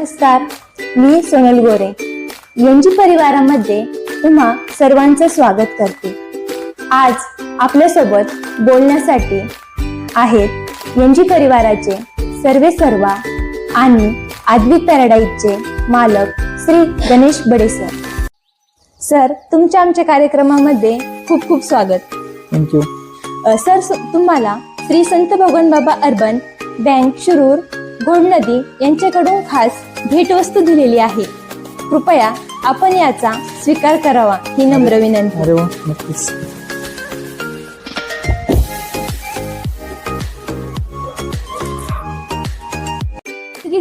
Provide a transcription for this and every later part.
नमस्कार मी सोनल गोरे. एनजी परिवारामध्ये तुम्हा सर्वांचं स्वागत करते. आज आपल्यासोबत बोलण्यासाठी आहेत एनजी परिवाराचे सर्वे सर्वा आणि आद्विक पॅराडाईजचे मालक श्री गणेश बडे सर. सर तुमच्या आमच्या कार्यक्रमामध्ये खूप खूप स्वागत. थँक्यू सर तुम्हाला श्री संत भगवानबाबा अर्बन बँक शिरूर घोडनदी यांच्याकडून खास भेटवस्तू दिलेली आहे. कृपया आपण याचा स्वीकार करावा ही नम्र विनंती. अरे वा नक्कीच.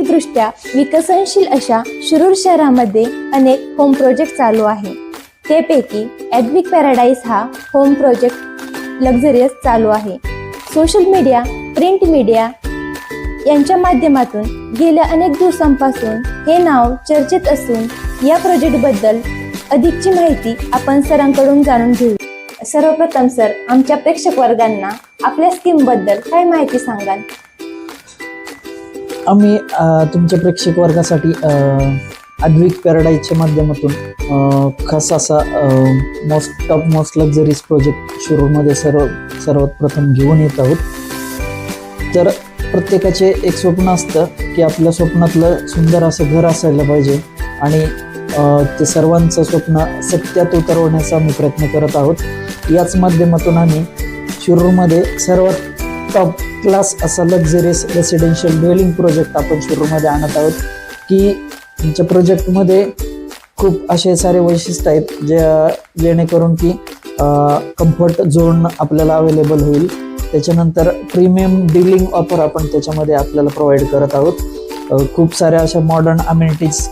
दृष्ट्या विकसनशील अशा शिरूर शहरामध्ये अनेक होम प्रोजेक्ट चालू आहे. त्यापैकी ॲडविक पॅराडाईज हा होम प्रोजेक्ट लक्झरियस चालू आहे. सोशल मीडिया प्रिंट मीडिया यांच्या माध्यमातून गेल्या अनेक दिवसांपासून हे नाव चर्चेत असून या प्रोजेक्टबद्दल अधिकची माहिती आपण सरांकडून जाणून घेऊ. सर्वप्रथम सर आमच्या प्रेक्षक वर्गांना आपल्या स्कीमबद्दल काय माहिती सांगाल? आम्ही तुमच्या प्रेक्षक वर्गासाठी अद्विक पॅराडाईजच्या माध्यमातून खास असा most top most luxuries project शिरूरमध्ये सर्व सर्वात प्रथम घेऊन येत आहोत. तर प्रत्येकाचे एक स्वप्न असतं की आपल्या स्वप्नातलं सुंदर असं घर असायला पाहिजे. आणि ते सर्वांचं स्वप्न सत्यात उतरवण्याचा आम्ही प्रयत्न करत आहोत. याच माध्यमातून आम्ही शिरूरमध्ये सर्वात टॉप क्लास असा लक्झरियस रेसिडेन्शियल ड्वेलिंग प्रोजेक्ट आपण शिरूरमध्ये आणत आहोत. की तुमच्या प्रोजेक्टमध्ये खूप असे सारे वैशिष्ट्य आहेत ज्या जेणेकरून की कम्फर्ट झोन आपल्याला अवेलेबल होईल. त्याच्यानंतर प्रीमियम डीलिंग ऑफर आपण त्याच्यामध्ये आपल्याला प्रोव्हाइड करत आहोत. खूप साऱ्या अशा मॉडर्न अम्युनिटीज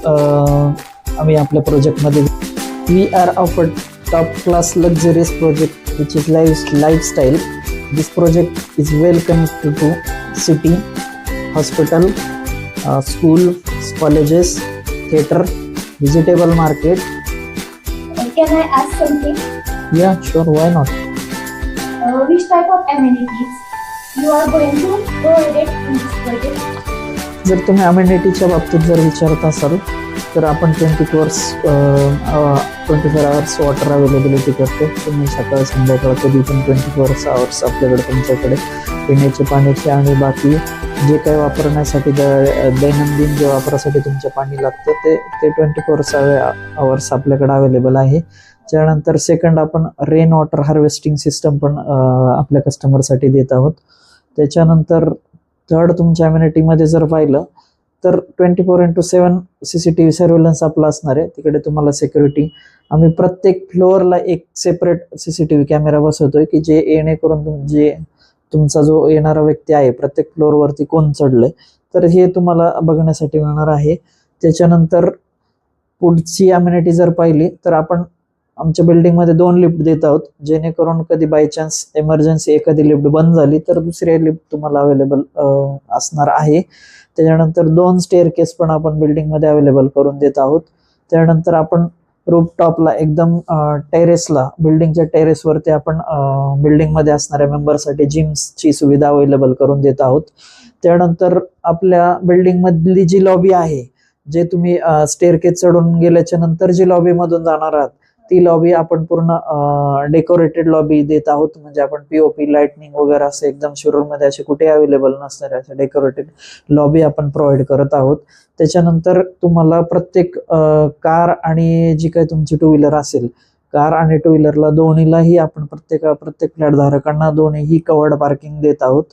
आम्ही आपल्या प्रोजेक्टमध्ये we are offered top class luxurious project which is life lifestyle This project is well connected to city, hospital, uh, school, colleges, theater, vegetable market. Can I ask Uh, which type of amenities you are going to provide in this project? जर तुम्ही अमेनिटीच्या बाबतीत जर विचारत असाल तर आपण twenty fours twenty four hours water availability करतो तुम्ही सकाळ संध्याकाळ कधी पण ट्वेंटी फोर आवर्स आपल्याकडे तुमच्याकडे पिण्याचे पाण्याचे आणि बाकी जे काही वापरण्यासाठी द- दैनंदिन जे वापरासाठी तुमचे पाणी लागतं ते ते ट्वेंटी फोर आवर्स आपल्याकडे अवेलेबल आहे त्यानंतर सेकंड आपण रेन वॉटर हार्वेस्टिंग सिस्टम पण आपल्या कस्टमरसाठी देत आहोत. त्याच्यानंतर थर्ड तुमच्या अम्युनिटीमध्ये जर पाहिलं तर twenty four into seven C C T V surveillance आपला असणार आहे. तिकडे तुम्हाला सिक्युरिटी आम्ही प्रत्येक फ्लोअरला एक separate C C T V camera बसवतोय की जे येणेकरून जे तुमचा जो येणारा व्यक्ती आहे प्रत्येक फ्लोअरवरती कोण चढलंय तर हे तुम्हाला बघण्यासाठी मिळणार आहे. त्याच्यानंतर पुढची अम्युनिटी जर पाहिली तर आपण आमच्या बिल्डिंगमध्ये दोन लिफ्ट देत आहोत. जेणेकरून कधी बाय चान्स एमर्जन्सी एखादी लिफ्ट बंद झाली तर दुसरी लिफ्ट तुम्हाला अवेलेबल असणार आहे. त्याच्यानंतर दोन स्टेअर केस पण आपण बिल्डिंगमध्ये अवेलेबल करून देत आहोत. त्यानंतर आपण रूपटॉपला एकदम टेरेसला बिल्डिंगच्या टेरेसवरती आपण बिल्डिंगमध्ये असणाऱ्या मेंबरसाठी जिम्सची सुविधा अवेलेबल करून देत आहोत. त्यानंतर आपल्या बिल्डिंगमधली जी लॉबी आहे जे तुम्ही स्टेअरकेस चढून गेल्याच्यानंतर जी लॉबीमधून जाणार आहात ती लॉबी आपण पूर्ण डेकोरेटेड लॉबी देत आहोत. म्हणजे आपण पीओपी लाइटनिंग वगैरे असं एकदम शोरूममध्ये असे कुठे अवेलेबल नसणारे अशा डेकोरेटेड लॉबी आपण प्रोव्हाइड करत आहोत. त्याच्यानंतर तुम्हाला प्रत्येक कार आणि जी काही तुमची टू व्हीलर असेल कार आणि टू व्हीलरला दोन्हीलाही आपण प्रत्येक प्रत्येक फ्लॅट धारकांना दोन्हीही कवर्ड पार्किंग देत आहोत.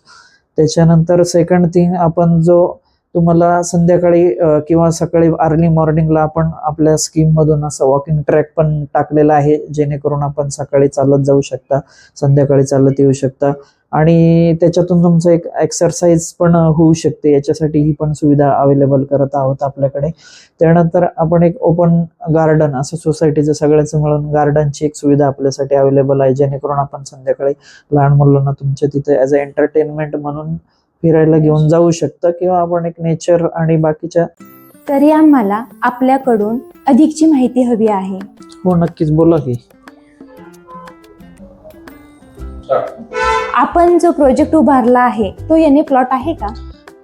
त्याच्यानंतर सेकंड थिंग आपण जो तुम्हाला संध्याकाळी किंवा सकाळी अर्ली मॉर्निंगला आपण आपल्या स्कीम मधून असं वॉकिंग ट्रॅक पण टाकलेला आहे जेणेकरून आपण सकाळी चालत जाऊ शकता संध्याकाळी चालत येऊ शकता. आणि त्याच्यातून तुमचं एक एक्सरसाइज पण होऊ शकते. याच्यासाठी ही पण सुविधा अवेलेबल करत आहोत आपल्याकडे. त्यानंतर आपण एक ओपन गार्डन असं सोसायटीचं सगळ्याचं मिळून गार्डनची एक सुविधा आपल्यासाठी अवेलेबल आहे जेणेकरून आपण संध्याकाळी लहान मुलांना तुमच्या तिथे ॲज अ एंटरटेनमेंट म्हणून फिरायला घेऊन जाऊ शकता किंवा आपण एक नेचर आणि बाकीच्या तरी आम्हाला आपल्याकडून अधिकची माहिती हवी आहे. हो नक्कीच. बोला की. आपण जो प्रोजेक्ट उभारला आहे तो याने प्लॉट आहे का?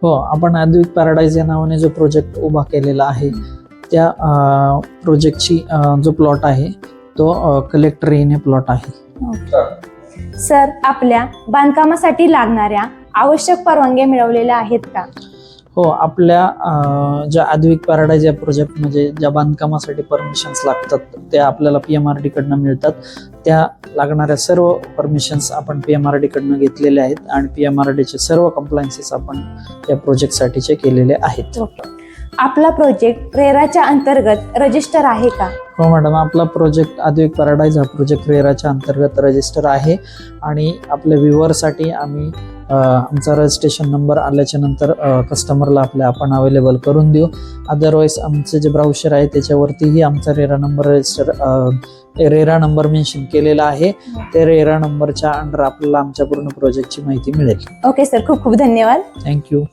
हो आपण अद्विक पॅराडाईज या नावाने जो प्रोजेक्ट उभा केलेला आहे त्या प्रोजेक्टची जो प्लॉट आहे तो कलेक्टर येणे प्लॉट आहे. सर आपल्या बांधकामासाठी लागणाऱ्या आवश्यक परवानग्या मिळवलेल्या आहेत का? हो आपल्या ज्या अद्विक पॅराडाईज या प्रोजेक्ट म्हणजे ज्या बांधकामासाठी परमिशन्स लागतात त्या आपल्याला पी एम आर कडनं मिळतात. त्या लागणाऱ्या सर्व परमिशन्स आपण पी एम आर कडनं घेतलेल्या आहेत आणि पी एम आर डीचे सर्व कंप्लायन्सेस आपण या प्रोजेक्टसाठीचे केलेले आहेत. आपला प्रोजेक्ट रेराच्या अंतर्गत रजिस्टर आहे का? हो मॅडम. आपला प्रोजेक्ट अद्वैत पॅराडाईज हा प्रोजेक्ट रेराच्या अंतर्गत रजिस्टर आहे. आणि आपल्या व्ह्युअरसाठी आम्ही आमचा रजिस्ट्रेशन नंबर आल्याच्यानंतर कस्टमरला आपल्या आपण अवेलेबल करून देऊ. अदरवाईज आमचे जे ब्राउशर आहे त्याच्यावरतीही आमचा RERA number register RERA number mention केलेला आहे. त्या रेरा नंबरच्या अंडर आपल्याला आमच्या पूर्ण प्रोजेक्टची माहिती मिळेल. ओके सर खूप खूप धन्यवाद. थँक्यू